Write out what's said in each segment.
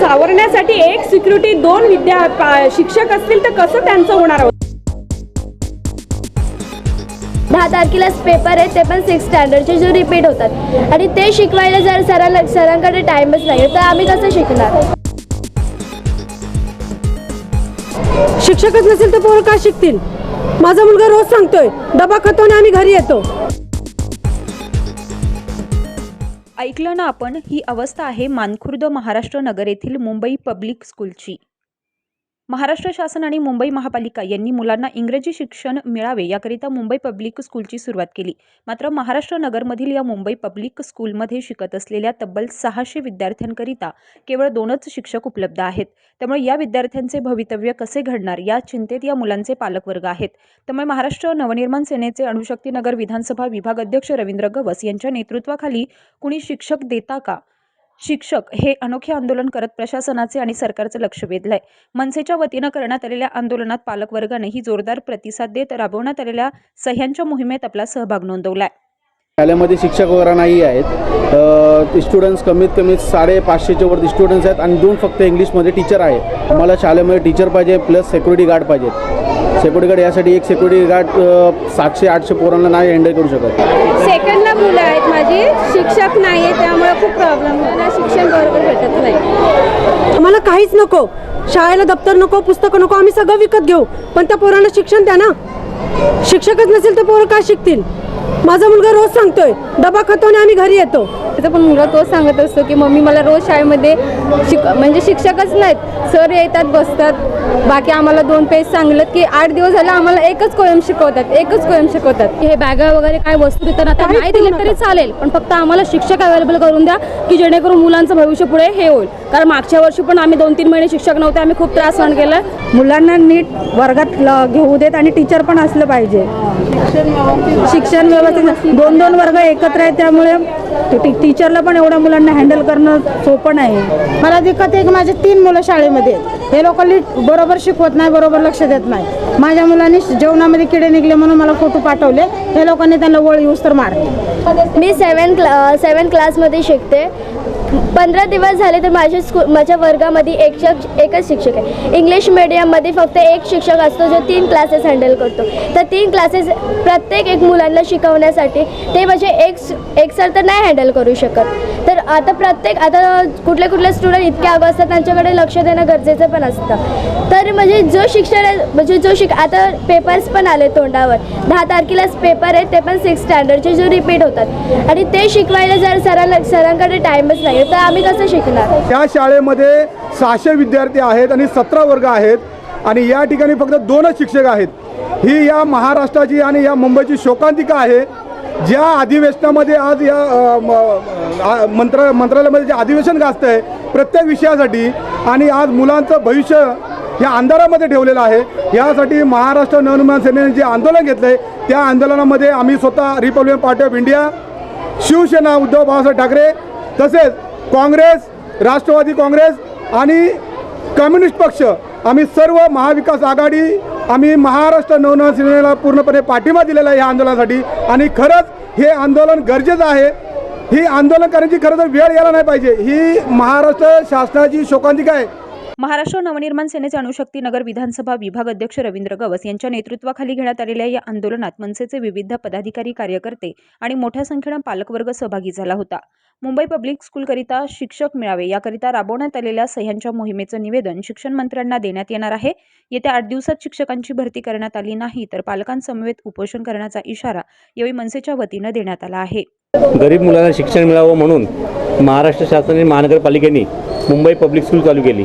सावरण्यासाठी एक सिक्युरिटी दोन विद्या शिक्षक असतील तर कसं त्यांचं होणार? आहोत दहा तारखेलाच पेपर आहे ते पण सिक्स स्टँडर्डचे जे रिपीट होतात. आणि ते शिकवायला जर सरांना सरांकडे टाईमच नाही तर आम्ही कसं शिकणार? शिक्षकच नसेल तर पोरं काय शिकतील? माझा मुलगा रोज सांगतोय डबा खातो आणि आम्ही घरी येतो. ऐकलं ना आपण ही अवस्था आहे मानखुर्द महाराष्ट्र नगर येथील मुंबई पब्लिक स्कूलची. महाराष्ट्र शासन आणि मुंबई महापालिका यांनी मुलांना इंग्रजी शिक्षण मिळावे याकरिता मुंबई पब्लिक स्कूलची सुरुवात केली. मात्र महाराष्ट्र नगरमधील या मुंबई पब्लिक स्कूलमध्ये शिकत असलेल्या तब्बल सहाशे विद्यार्थ्यांकरिता केवळ दोनच शिक्षक उपलब्ध आहेत. त्यामुळे या विद्यार्थ्यांचे भवितव्य कसे घडणार या चिंतेत या मुलांचे पालकवर्ग आहेत. त्यामुळे महाराष्ट्र नवनिर्माण सेनेचे अणुशक्तीनगर विधानसभा विभाग अध्यक्ष रवींद्र गवस यांच्या नेतृत्वाखाली कुणी शिक्षक देता का? शिक्षक हे अनोखे आंदोलन करत प्रशासनाचे आणि सरकारचं लक्ष वेधलंय. मनसेच्या वतीनं करण्यात आलेल्या आंदोलनात पालकवर्गानेही जोरदार प्रतिसाद देत राबवण्यात आलेल्या सह्यांच्या मोहिमेत आपला सहभाग नोंदवलाय. शाळेमध्ये शिक्षक वगैरे नाही आहेत. स्टुडंट्स कमीत कमी साडेपाचशेच्या वरती स्टुडंट्स आहेत आणि दोन फक्त इंग्लिशमध्ये टीचर आहे मला शाळेमध्ये टीचर पाहिजे प्लस सेक्युरिटी गार्ड पाहिजेत. सेक्युरिटी गार्ड यासाठी एक सेक्युरिटी गार्ड सातशे आठशे पोरांना नाही हँडल करू शकत. सेकंडला मुलं आहेत माझी. शिक्षक नाही आहे त्यामुळे खूप प्रॉब्लेम शिक्षण बरोबर भेटत नाही. आम्हाला काहीच नको. शाळेला दप्तर नको पुस्तकं नको आम्ही सगळं विकत घेऊ. पण त्या पोरांना शिक्षण द्या ना. शिक्षकच नसेल तर पोरं काय शिकतील? माझा मुलगा रोज सांगतोय डबा खातो आणि आम्ही घरी येतो. त्याचा पण मुलगा तोच सांगत असतो की मम्मी मला रोज शाळेमध्ये शिक म्हणजे शिक्षकच नाहीत. सर येतात बसतात. बाकी आम्हाला दोन पेज सांगलं की आठ दिवस झाले आम्हाला एकच कोयम शिकवतात एकच कोयम शिकवतात. हे बॅगा वगैरे काय वस्तू देतात आता नाही दिले तरी चालेल पण फक्त आम्हाला शिक्षक अवेलेबल करून द्या की जेणेकरून मुलांचं भविष्य पुढे हे होईल. कारण मागच्या वर्षी पण आम्ही दोन तीन महिने शिक्षक नव्हते आम्ही खूप त्रास सहन केला. मुलांना नीट वर्गात घेऊ देत आणि टीचर पण असलं पाहिजे. शिक्षण व्यवस्थित दोन दोन वर्ग एकत्र आहेत त्यामुळे टीचरला पण एवढ्या मुलांना हँडल करणं सोपं नाही. मला दिक्कत आहे की माझे तीन मुलं शाळेमध्ये हे लोक लीट बरोबर शिकवत नाही बरोबर लक्ष देत नाही. माझ्या मुलांनी जेवणामध्ये किडे निघले म्हणून मला फोटो पाठवले. हे लोकांनी त्यांना वळ यूज तर मारले. मी सेवन क्ला सेवन क्लासमध्ये शिकते. पंधरा दिवस झाले तर माझ्या स्कू माझ्या वर्गामध्ये एक शक एकच शिक्षक आहे. इंग्लिश मीडियममध्ये फक्त एक शिक्षक असतो जो तीन क्लासेस हँडल करतो. तर तीन क्लासेस प्रत्येक एक मुलांना शिकवण्यासाठी ते म्हणजे एक स- एक सर तर नाही हँडल करू शकत. आता प्रत्येक आता कुठले कुठले स्टुडंट इतके अगं असतात त्यांच्याकडे लक्ष देणं गरजेचं पण असतं. तर म्हणजे जो शिक्षण म्हणजे जो शिक आता पेपर्स पण आले तोंडावर. दहा तारखेलाच पेपर आहे ते पण सिक्स स्टँडर्डचे जे रिपीट होतात. आणि ते शिकवायला जर सरांना सरांकडे टाईमच नाही तर आम्ही कसं शिकणार? त्या शाळेमध्ये सहाशे विद्यार्थी आहेत आणि सतरा वर्ग आहेत. आणि या ठिकाणी फक्त दोनच शिक्षक आहेत. ही या महाराष्ट्राची आणि या मुंबईची शोकांतिका आहे. ज्या अधिवेशनामध्ये आज या मंत्रा मंत्र मंत्रालयामध्ये जे अधिवेशन गाजतं आहे प्रत्येक विषयासाठी आणि आज मुलांचं भविष्य या अंधारामध्ये ठेवलेलं आहे यासाठी महाराष्ट्र नवनिर्माण सेनेने जे आंदोलन घेतलं आहे त्या आंदोलनामध्ये आम्ही स्वतः Republican Party of India Shivsena Uddhav Balasaheb Thackeray तसेच काँग्रेस राष्ट्रवादी काँग्रेस आणि कम्युनिस्ट पक्ष आम्ही सर्व महाविकास आघाडी आम्ही महाराष्ट्र नवनवन सेनेला पूर्णपणे पाठिंबा दिलेला आहे या आंदोलनासाठी. आणि खरंच हे आंदोलन गरजेचं आहे. ही आंदोलन करण्याची खरं तर वेळ यायला नाही पाहिजे. ही महाराष्ट्र शासनाची शोकांतिका आहे. महाराष्ट्र नवनिर्माण सेनेचे अणुशक्ती नगर विधानसभा विभाग अध्यक्ष रवींद्र गवस यांच्या नेतृत्वाखाली घेण्यात आलेल्या या आंदोलनात मनसेचे विविध पदाधिकारी कार्यकर्ते आणि मोठ्या संख्येनं पालकवर्ग सहभागी झाला होता. मुंबई पब्लिक स्कूलकरिता शिक्षक मिळावे याकरिता राबवण्यात आलेल्या सह्यांच्या मोहिमेचं निवेदन शिक्षण मंत्र्यांना देण्यात येणार आहे. येत्या आठ दिवसात शिक्षकांची भरती करण्यात आली नाही तर पालकांसमवेत उपोषण करण्याचा इशारा यावेळी मनसेच्या वतीनं देण्यात आला आहे. गरीब मुलांना शिक्षण मिळावं म्हणून महाराष्ट्र शासन आणि महानगरपालिकेने मुंबई पब्लिक स्कूल चालू केली.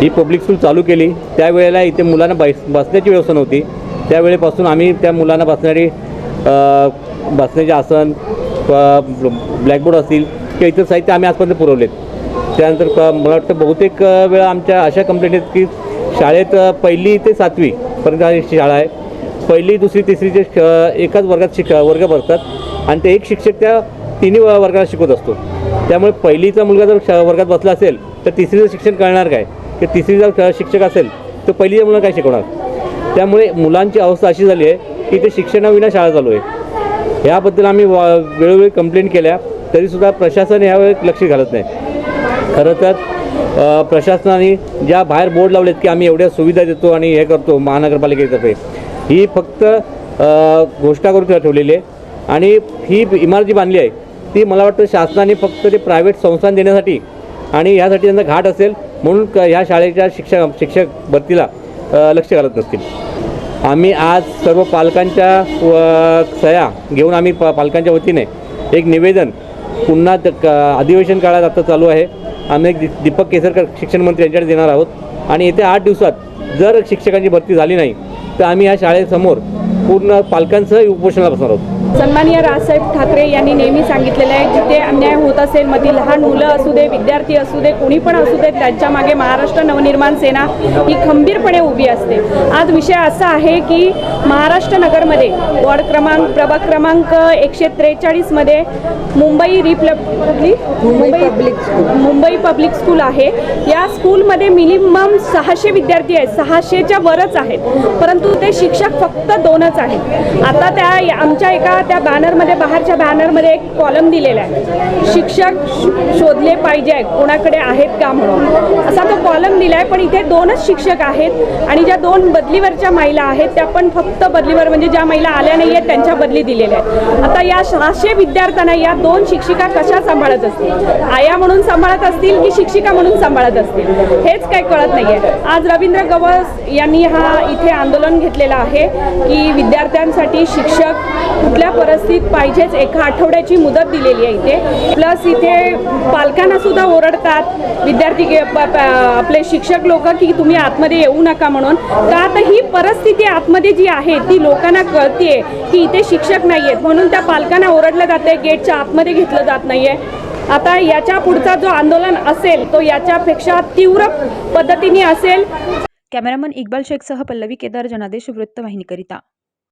ही पब्लिक स्कूल चालू केली त्यावेळेला इथे मुलांना बस बसण्याची व्यवस्था नव्हती. त्यावेळेपासून आम्ही त्या मुलांना बसणारी बसण्याचे आसन ब्लॅकबोर्ड असतील किंवा इतर साहित्य आम्ही आजपर्यंत पुरवलेत. त्यानंतर क- मला वाटतं बहुतेक वेळा आमच्या अशा कंप्लेंट आहेत की शाळेत पहिली ते सातवी पर्यंत ही शाळा आहे. पहिली दुसरी तिसरीचे श- एकाच वर्गात शिक वर्ग भरतात आणि ते एक शिक्षक त्या तिन्ही वर्गाला शिकवत असतो. त्यामुळे पहिलीचा मुलगा जर वर्गात बसला असेल तर तिसरीचं शिक्षण कळणार काय? की तिसरीचा शिक्षक असेल तर पहिलीच्या मुलांना काय शिकवणार? त्यामुळे मुलांची अवस्था अशी झाली आहे की ते शिक्षणाविना शाळा चालू आहे. याबद्दल आम्ही वा वेळोवेळी कंप्लेंट केल्या तरीसुद्धा प्रशासन यावेळी लक्ष घालत नाही. खरं तर प्रशासनाने ज्या बाहेर बोर्ड लावलेत की आम्ही एवढ्या सुविधा देतो आणि हे करतो महानगरपालिकेतर्फे ही फक्त घोषणा करून ठेवलेली आहे. आणि ही इमारत जी बांधली आहे ती मला वाटतं शासनाने फक्त ते प्रायव्हेट संस्थान देण्यासाठी आणि ह्यासाठी त्यांचा घाट असेल म्हणून क ह्या शाळेच्या शिक्षक शिक्षक भरतीला लक्ष घालत नसतील. आम्ही आज सर्व पालकांच्या व सह्या घेऊन आम्ही प पालकांच्या वतीने एक निवेदन पुन्हा अधिवेशन काळात आता चालू आहे. आम्ही एक दीपक केसरकर शिक्षण मंत्री यांच्याकडे देणार आहोत. आणि येत्या आठ दिवसात जर शिक्षकांची भरती झाली नाही तर आम्ही ह्या शाळेसमोर पूर्ण पालकांसह उपोषणाला बसणार आहोत. सन्माननीय राजसाहेब ठाकरे यांनी नेहमी सांगितलेलं आहे जिथे अन्याय होत असेल मग ती लहान मुलं असू दे विद्यार्थी असू दे कोणी पण असू दे त्यांच्या मागे महाराष्ट्र नवनिर्माण सेना ही खंबीरपणे उभी असते. आज विषय असा आहे की महाराष्ट्र नगरमध्ये वॉर्ड क्रमांक प्रभाग क्रमांक एकशे त्रेचाळीसमध्ये मुंबई रिप्ल कुठली? Mumbai public Mumbai public school आहे. या स्कूलमध्ये मिनिमम सहाशे विद्यार्थी आहेत सहाशेच्या वरच आहेत. परंतु ते शिक्षक फक्त दोनच आहेत. आता त्या आमच्या एका त्या बॅनरमध्ये बाहेरच्या बॅनरमध्ये एक कॉलम दिलेला आहे. शिक्षक शोधले पाहिजे कोणाकडे आहेत का म्हणून. असा तो कॉलम दिला आहे पण इथे दोनच शिक्षक आहेत आणि ज्या दोन बदलीवरच्या महिला आहेत त्या पण फक्त बदलीवर म्हणजे ज्या महिला आल्या नाही आहेत त्यांच्या बदली दिलेल्या आहेत. आता या सहाशे विद्यार्थ्यांना या दोन शिक्षिका कशा सांभाळत असतील? आया म्हणून सांभाळत असतील की शिक्षिका म्हणून सांभाळत असतील? हेच काही कळत नाही आहे आज रवींद्र गवस यांनी हा इथे आंदोलन घेतलेलं आहे की विद्यार्थ्यांसाठी शिक्षक कुठल्या परिस्थितीत पाहिजेच. एका आठवड्याची मुदत दिलेली आहे इथे. प्लस इथे पालकांना सुद्धा ओरडतात. विद्यार्थी आपले शिक्षक लोक की तुम्ही आतमध्ये येऊ नका म्हणून. का तर ही परिस्थिती आतमध्ये जी आहे ती लोकांना कळतीये की इथे शिक्षक नाही आहेत म्हणून त्या पालकांना ओरडलं जाते गेटच्या आतमध्ये घेतलं जात नाहीये. आता याच्या पुढचा जो आंदोलन असेल तो याच्यापेक्षा तीव्र पद्धतीने असेल. कॅमेरामन इक्बाल शेखसह पल्लवी केदार जनादेश वृत्तवाहिनीकरिता